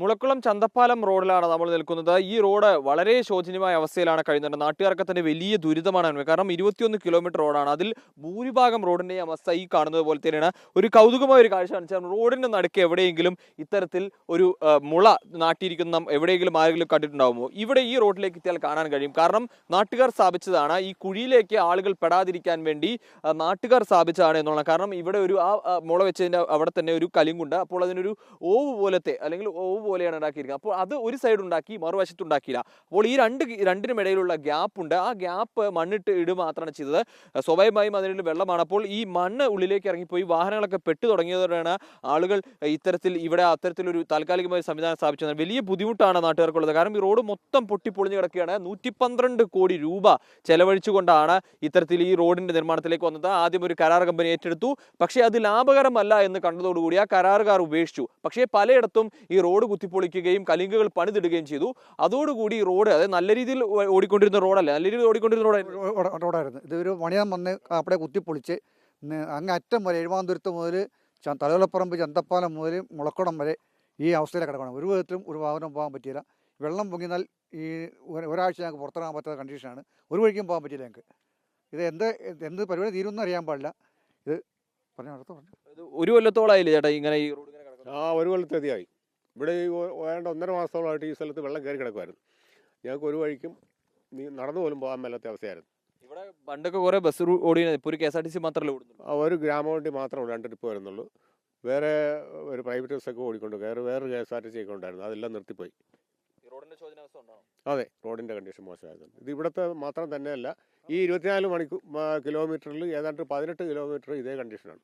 മുളക്കുളം ചന്തപ്പാലം റോഡിലാണ് നമ്മൾ നിൽക്കുന്നത്. ഈ റോഡ് വളരെ ശോചനീയമായ അവസ്ഥയിലാണ് കഴിയുന്നത് നാട്ടുകാർക്ക് തന്നെ വലിയ ദുരിതമാണ് കാരണം ഇരുപത്തിയൊന്ന് കിലോമീറ്റർ റോഡാണ്. അതിൽ ഭൂരിഭാഗം റോഡിന്റെ അവസ്ഥ ഈ കാണുന്നത് പോലെ തന്നെയാണ്. ഒരു കൗതുകമായ ഒരു കാഴ്ച കാണിച്ചാൽ റോഡിന്റെ നടുക്ക് എവിടെയെങ്കിലും ഇത്തരത്തിൽ ഒരു മുള നാട്ടിയിരിക്കുന്ന എവിടെയെങ്കിലും ആരെങ്കിലും കണ്ടിട്ടുണ്ടാകുമോ ഇവിടെ ഈ റോഡിലേക്ക് എത്തിയാൽ കാണാൻ കഴിയും. കാരണം നാട്ടുകാർ സ്ഥാപിച്ചതാണ്. ഈ കുഴിയിലേക്ക് ആളുകൾ പെടാതിരിക്കാൻ വേണ്ടി നാട്ടുകാർ സ്ഥാപിച്ചതാണ് എന്നുള്ളത് കാരണം ഇവിടെ ഒരു ആ മുള വെച്ചതിന്റെ അവിടെ തന്നെ ഒരു കലിങ്കുണ്ട്. അപ്പോൾ അതിനൊരു ഓവ് പോലത്തെ അല്ലെങ്കിൽ ഓവ് പോലെയാണ് ഉണ്ടാക്കിയിരിക്കുന്നത്. അപ്പോൾ അത് ഒരു സൈഡ് ഉണ്ടാക്കി മറുവശത്ത് ഉണ്ടാക്കിയില്ല. അപ്പോൾ ഈ രണ്ട് രണ്ടിനും ഇടയിലുള്ള ഗ്യാപ്പ് ഉണ്ട്. ആ ഗ്യാപ്പ് മണ്ണിട്ട് ഇടുക മാത്രമാണ് ചെയ്തത്. സ്വാഭാവികമായും അതിന് വെള്ളമാണ്. അപ്പോൾ ഈ മണ്ണ് ഉള്ളിലേക്ക് ഇറങ്ങിപ്പോയി വാഹനങ്ങളൊക്കെ പെട്ടു തുടങ്ങിയതോടെയാണ് ആളുകൾ ഇത്തരത്തിൽ ഇവിടെ അത്തരത്തിലൊരു താൽക്കാലികമായ സംവിധാനം സ്ഥാപിച്ചത്. വലിയ ബുദ്ധിമുട്ടാണ് നാട്ടുകാർക്കുള്ളത്. കാരണം ഈ റോഡ് മൊത്തം പൊട്ടിപ്പൊളിഞ്ഞ് കിടക്കുകയാണ്. നൂറ്റി പന്ത്രണ്ട് കോടി രൂപ ചെലവഴിച്ചുകൊണ്ടാണ് ഇത്തരത്തിൽ ഈ റോഡിന്റെ നിർമ്മാണത്തിലേക്ക് വന്നത്. ആദ്യം ഒരു കരാർ കമ്പനി ഏറ്റെടുത്തു. പക്ഷേ അത് ലാഭകരമല്ല എന്ന് കണ്ടതോടുകൂടി ആ കരാറുകാർ ഉപേക്ഷിച്ചു. പക്ഷേ പലയിടത്തും ഈ റോഡ് കുത്തിപ്പൊളിക്കുകയും കലിങ്കുകൾ പണിതിടുകയും ചെയ്തു. അതോടുകൂടി ഈ റോഡ് അതായത് നല്ല രീതിയിൽ ഓടിക്കൊണ്ടിരുന്ന റോഡല്ല? നല്ല രീതിയിൽ ഓടിക്കൊണ്ടിരുന്ന റോഡായിരുന്നു റോ- ഇത് റോഡായിരുന്നു. ഇതൊരു മണിയാൻ വന്ന് അവിടെ കുത്തിപ്പൊളിച്ച് അങ്ങ് അറ്റം വരെ എഴുമാന്തുരത്ത് മുതൽ തലവലപ്പറമ്പ് ചന്തപ്പാലം മുതൽ മുളക്കുടം വരെ ഈ അവസ്ഥയിൽ കിടക്കണം ഒരു വിധത്തിലും ഒരു വാഹനം പോകാൻ പറ്റിയില്ല. വെള്ളം പൊങ്ങിയാൽ ഈ ഒരാഴ്ച ഞങ്ങൾക്ക് പുറത്തിറങ്ങാൻ പറ്റാത്ത കണ്ടീഷനാണ്. ഒരു വഴിക്കും പോകാൻ പറ്റില്ല ഞങ്ങൾക്ക്. ഇത് എന്ത് എന്ത് പരിപാടി തീരുമെന്ന് അറിയാൻ പാടില്ല. ഇത് പറഞ്ഞു അടുത്ത് പറഞ്ഞു. ഇത് ഒരു കൊല്ലത്തോളായില്ലേ ചേട്ടാ ഇങ്ങനെ ഈ റോഡ് ഇങ്ങനെ ആ ഒരു കൊല്ലത്തതിയായി ഇവിടെ ഈ വേണ്ട ഒന്നര മാസത്തോളമായിട്ട് ഈ സ്ഥലത്ത് വെള്ളം കയറി കിടക്കുമായിരുന്നു ഞങ്ങൾക്ക് ഒരു വഴിക്കും നീ നടന്നു പോലും പോകാൻ മേലാത്ത അവസ്ഥയായിരുന്നു. ഇവിടെ പണ്ടൊക്കെ കുറെ ബസ് ഓടിയാണ് ഇപ്പോൾ ഇപ്പൊ ഒരു K S R T C മാത്രമല്ലേ ഓടുന്നുള്ളൂ. ഒരു ഗ്രാമവണ്ടി മാത്രമേ രണ്ട് ട്രിപ്പ് വരുന്നുള്ളൂ. വേറെ ഒരു പ്രൈവറ്റ് ബസ്സൊക്കെ ഓടിക്കൊണ്ട് വേറെ വേറൊരു K S R T C ഒക്കെ ഉണ്ടായിരുന്നു. അതെല്ലാം നിർത്തിപ്പോയി. അതെ റോഡിന്റെ കണ്ടീഷൻ മോശമായിരുന്നു ഇത് ഇവിടുത്തെ മാത്രം തന്നെയല്ല ഈ ഇരുപത്തിനാല് മണിക്കൂർ കിലോമീറ്ററിൽ ഏതാണ്ട് പതിനെട്ട് കിലോമീറ്റർ ഇതേ കണ്ടീഷനാണ്.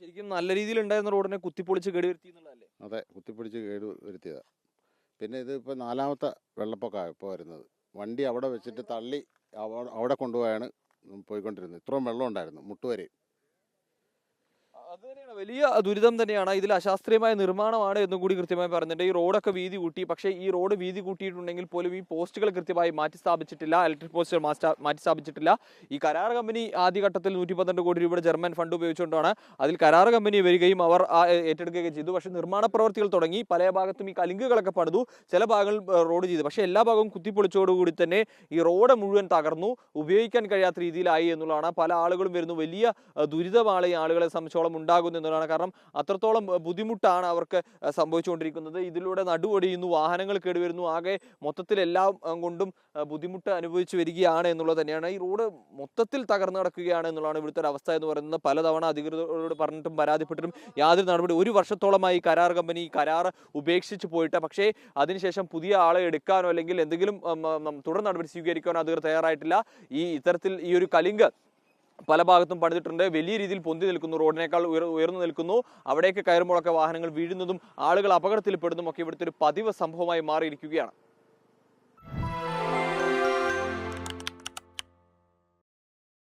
ശരിക്കും നല്ല രീതിയിൽ ഉണ്ടായിരുന്ന റോഡിനെ കുത്തിപ്പൊളിച്ച് കേടുവരുത്തി എന്നുള്ളതല്ലേ? അതെ കുത്തിപ്പിടിച്ച് കേട് വരുത്തിയതാണ് പിന്നെ ഇത് നാലാമത്തെ വെള്ളപ്പൊക്കമാണ് ഇപ്പോൾ വരുന്നത്. വണ്ടി അവിടെ വെച്ചിട്ട് തള്ളി അവ- അവിടെ കൊണ്ടുപോയാണ് പോയിക്കൊണ്ടിരുന്നത്. ഇത്രയും വെള്ളം ഉണ്ടായിരുന്നു മുട്ടുവരെ അത് തന്നെയാണ്. വലിയ ദുരിതം തന്നെയാണ്. ഇതിൽ അശാസ്ത്രീയമായ നിർമ്മാണമാണ് എന്നും കൂടി കൃത്യമായി പറഞ്ഞിട്ട് ഈ റോഡൊക്കെ വീതി കൂട്ടി. പക്ഷേ ഈ റോഡ് വീതി കൂട്ടിയിട്ടുണ്ടെങ്കിൽ പോലും ഈ പോസ്റ്റുകൾ കൃത്യമായി മാറ്റി സ്ഥാപിച്ചിട്ടില്ല. ഇലക്ട്രിക് പോസ്റ്റുകൾ മാറ്റി സ്ഥാപിച്ചിട്ടില്ല. ഈ കരാർ കമ്പനി ആദ്യഘട്ടത്തിൽ നൂറ്റി പന്ത്രണ്ട് കോടി രൂപയുടെ ജർമ്മൻ ഫണ്ട് ഉപയോഗിച്ചുകൊണ്ടാണ് അതിൽ കരാർ കമ്പനി വരികയും അവർ ഏറ്റെടുക്കുകയും ചെയ്തു. പക്ഷേ നിർമ്മാണ പ്രവർത്തികൾ തുടങ്ങി. പല ഭാഗത്തും ഈ കലിങ്കുകളൊക്കെ പണിതു. ചില ഭാഗങ്ങൾ റോഡ് ചെയ്തു. പക്ഷേ എല്ലാ ഭാഗവും കുത്തിപ്പൊളിച്ചോടുകൂടി തന്നെ ഈ റോഡ് മുഴുവൻ തകർന്നു. ഉപയോഗിക്കാൻ കഴിയാത്ത രീതിയിലായി എന്നുള്ളതാണ് പല ആളുകളും വരുന്നു. വലിയ ദുരിതമാണ് ഈ ആളുകളെ സംബന്ധിച്ചോളം ഉണ്ടാകുന്നു എന്നുള്ളതാണ്. കാരണം അത്രത്തോളം ബുദ്ധിമുട്ടാണ് അവർക്ക് സംഭവിച്ചുകൊണ്ടിരിക്കുന്നത്. ഇതിലൂടെ നടുവൊടിയുന്നു വാഹനങ്ങൾ കേടുവരുന്നു. ആകെ മൊത്തത്തിൽ എല്ലാം കൊണ്ടും ബുദ്ധിമുട്ട് അനുഭവിച്ചു വരികയാണ് എന്നുള്ളത് തന്നെയാണ്. ഈ റോഡ് മൊത്തത്തിൽ തകർന്നു കിടക്കുകയാണ് എന്നുള്ളതാണ് ഇവിടുത്തെ ഒരു അവസ്ഥ എന്ന് പറയുന്നത്. പലതവണ അധികൃതരോട് പറഞ്ഞിട്ടും പരാതിപ്പെട്ടിട്ടും യാതൊരു നടപടി ഒരു വർഷത്തോളമായി കരാർ കമ്പനി കരാർ ഉപേക്ഷിച്ച് പോയിട്ട്. പക്ഷേ അതിനുശേഷം പുതിയ ആളെ എടുക്കാനോ അല്ലെങ്കിൽ എന്തെങ്കിലും തുടർ നടപടി സ്വീകരിക്കാനോ അധികൃതർ തയ്യാറായിട്ടില്ല. ഈ ഇത്തരത്തിൽ ഈ ഒരു കലിങ്ക് പല ഭാഗത്തും പണിതിട്ടുണ്ട്. വലിയ രീതിയിൽ പൊന്തി നിൽക്കുന്നു. റോഡിനേക്കാൾ ഉയർ ഉയർന്നു നിൽക്കുന്നു. അവിടേക്ക് കയറുമ്പോഴൊക്കെ വാഹനങ്ങൾ വീഴുന്നതും ആളുകൾ അപകടത്തിൽപ്പെടുന്നതും ഒക്കെ ഇവിടുത്തെ ഒരു പതിവ് സംഭവമായി മാറിയിരിക്കുകയാണ്.